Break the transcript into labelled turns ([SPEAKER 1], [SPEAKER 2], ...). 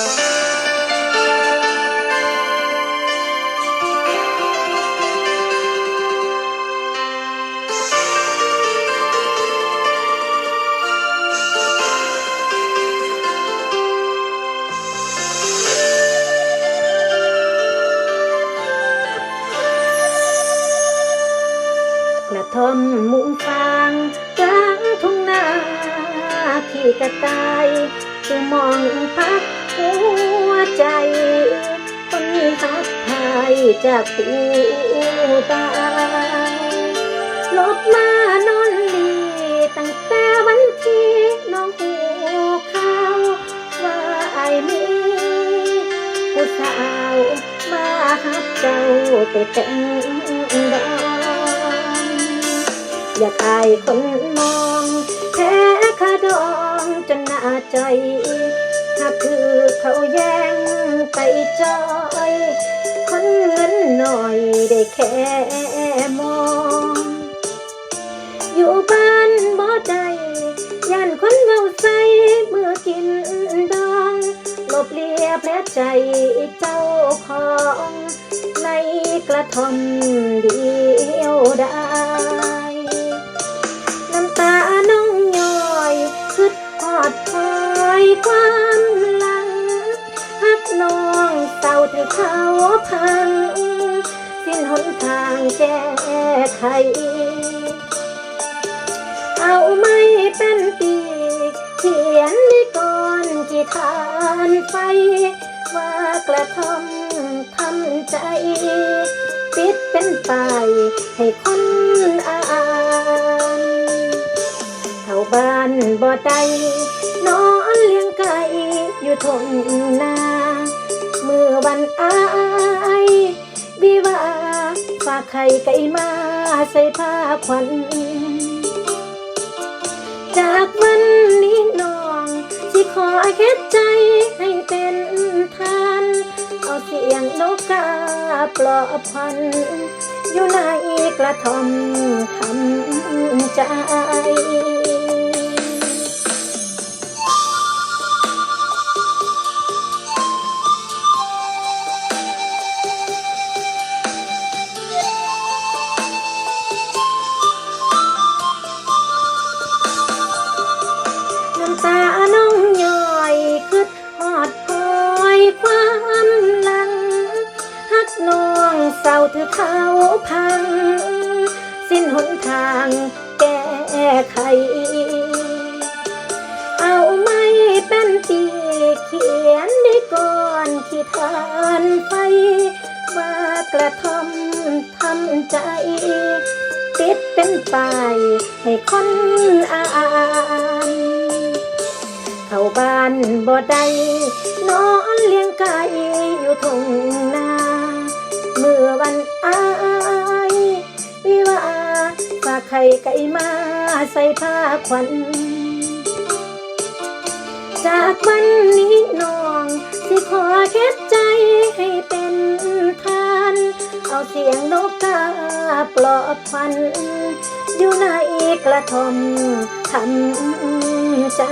[SPEAKER 1] กระท่อมมุงฟางกลางทุ่งนาขี่กระต่ายคือมองพัก หัวใจคนทักทายจากผู้ตายลบมานอนลีตั้งแต่วันที่น้องหูข่าวว่าไอ้มีผู้สาวมาหักเจ้าไปแต่งดองอยากอายคนมองแพ้คาดองจนหน้าใจ หากคือเขาแย่งไปจอย คนเงินหน่อยได้แค่มอง อยู่บ้านบ่ได้ย่านคนเว้าใสเมื่อกินดองลบเลียแผลใจเจ้าของในกระท่อมเดียว เขาพัง สิ้นหนทางแก้ไข เอาไม่เป็นปีกเขียนในก่อนที่ทานไฟว่ากระทำทำใจ ปิดเป็นไปให้คนอ่านเข้าบ้านบ่ได้นอนเลี้ยงไก่อยู่ทงนา ไข่ไก่มาใส่ผ้าขวัญจากวันนี้น้อง สิขอแค่ใจให้เป็นทาน เอาเสียงนกกาปลอบพัน อยู่ในกระท่อมทำใจ เราถือเขาพัง สิ้นหนทางแก้ไข เอาไม่เป็นปีเขียนได้ก่อนที่ทานไฟว่ากระทำทำใจ ติดเป็นป้ายให้คนอ่านเข้าบ้านบ่ได้นอนเลี้ยงไก่อยู่ทงนา ไข่ไก่มาใส่ผ้าขวัญ จากวันนี้น้อง สิขอเค่ใจให้เป็นทาน เอาเสียงนกกาปลอบควัน อยู่ในกระท่อมทำใจ